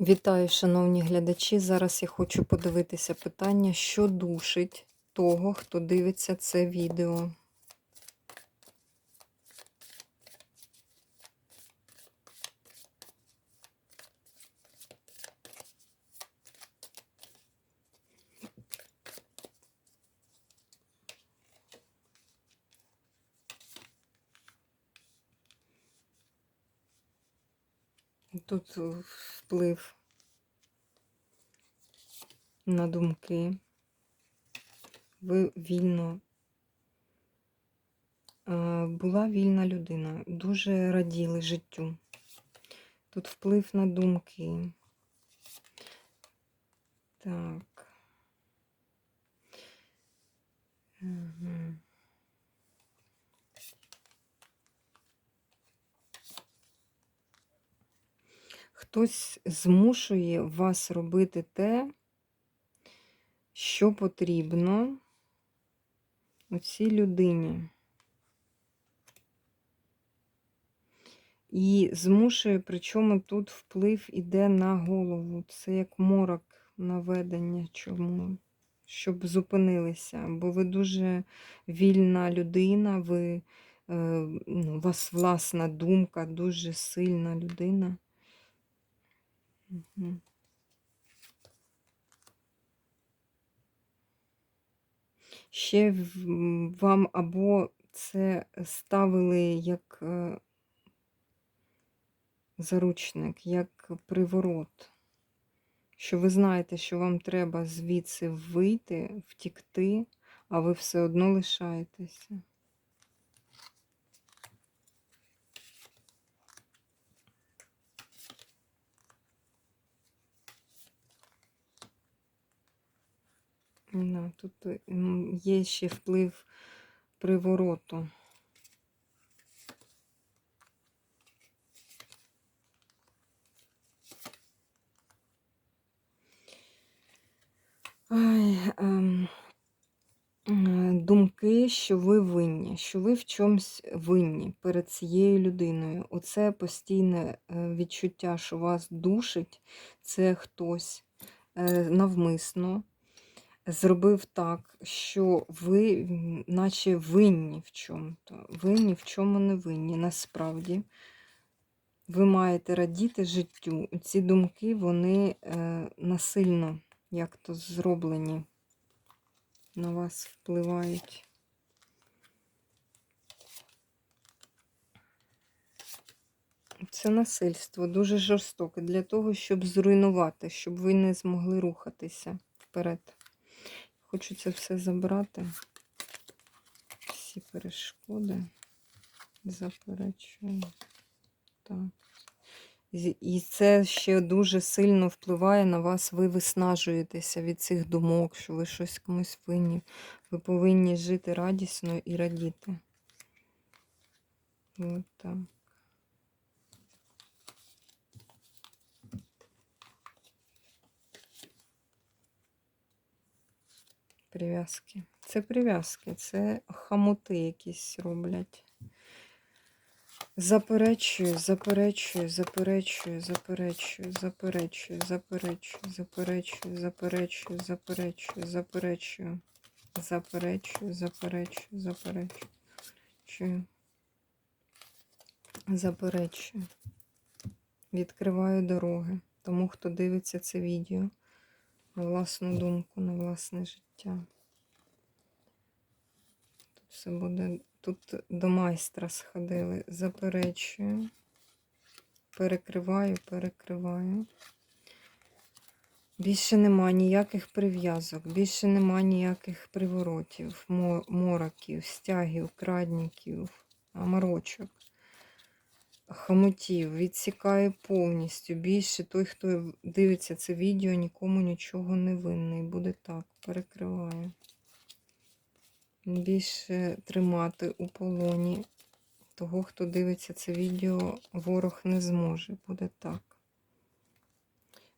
Вітаю, шановні глядачі. Зараз я хочу подивитися питання, що душить того, хто дивиться це відео. Тут е, вплив на думки. Ви вільно е, була вільна людина, дуже раділи життю. Тут вплив на думки. Так. Угу. Хтось змушує вас робити те, що потрібно у цій людині. І змушує, причому тут вплив іде на голову. Це як морок наведення. Чому? Щоб зупинилися. Бо ви дуже вільна людина, ви, е, ну, у вас власна думка, дуже сильна людина. Ще вам або це ставили як е, заручник, як приворот, що ви знаєте, що вам треба звідси вийти, втікти, а ви все одно лишаєтеся. Тут є ще вплив привороту. Ай, ем, Думки, що ви винні, що ви в чомусь винні перед цією людиною. Оце постійне е, відчуття, що вас душить, це хтось е, навмисно зробив так, що ви, наче винні в чому-то. Ви ні в чому не винні. Насправді, ви маєте радіти життю. Ці думки, вони е, насильно як то зроблені, на вас впливають. Це насильство дуже жорстоке для того, щоб зруйнувати, щоб ви не змогли рухатися вперед. Хочу це все забрати. Всі перешкоди. Заперечую. Так. І це ще дуже сильно впливає на вас. Ви виснажуєтеся від цих думок, що ви щось комусь винні. Ви повинні жити радісно і радіти. От так. Прив'язки. Це прив'язки, це хамути якісь роблять. Заперечую, заперечую, заперечую, заперечую, заперечую, заперечую, заперечую, заперечую, заперечую, заперечую, заперечую, заперечую, заперечую, заперечую. Відкриваю дороги тому, хто дивиться це відео на власну думку, на власне життя. Тут все буде. Тут до майстра сходили, заперечую, перекриваю, перекриваю. Більше нема ніяких прив'язок, більше нема ніяких приворотів, мороків, стягів, крадників, аморочок хомутів, відсікає повністю. Більше той, хто дивиться це відео, нікому нічого не винний. Буде так, перекриває. Більше тримати у полоні того, хто дивиться це відео, ворог не зможе. Буде так.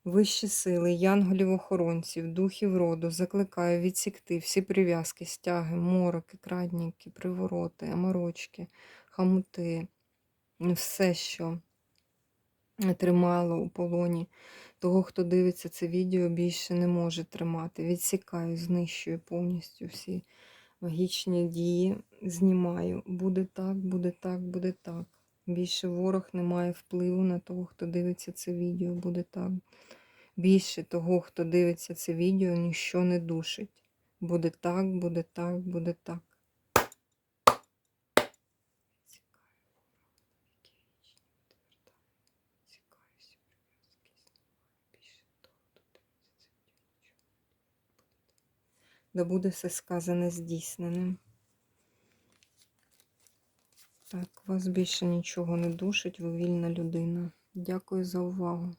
Вищі сили, янголів-охоронців, духів роду, закликаю відсікти всі прив'язки, стяги, мороки, крадніки, привороти, аморочки, хамути, все, що тримало у полоні. Того, хто дивиться це відео, більше не може тримати. Відсікаю, знищую повністю всі магічні дії, знімаю. Буде так, буде так, буде так. Більше ворог не має впливу на того, хто дивиться це відео, буде так. Більше того, хто дивиться це відео, ніщо не душить. Буде так, буде так, буде так. Да буде все сказане здійсненим. Так, вас більше нічого не душить, ви вільна людина. Дякую за увагу.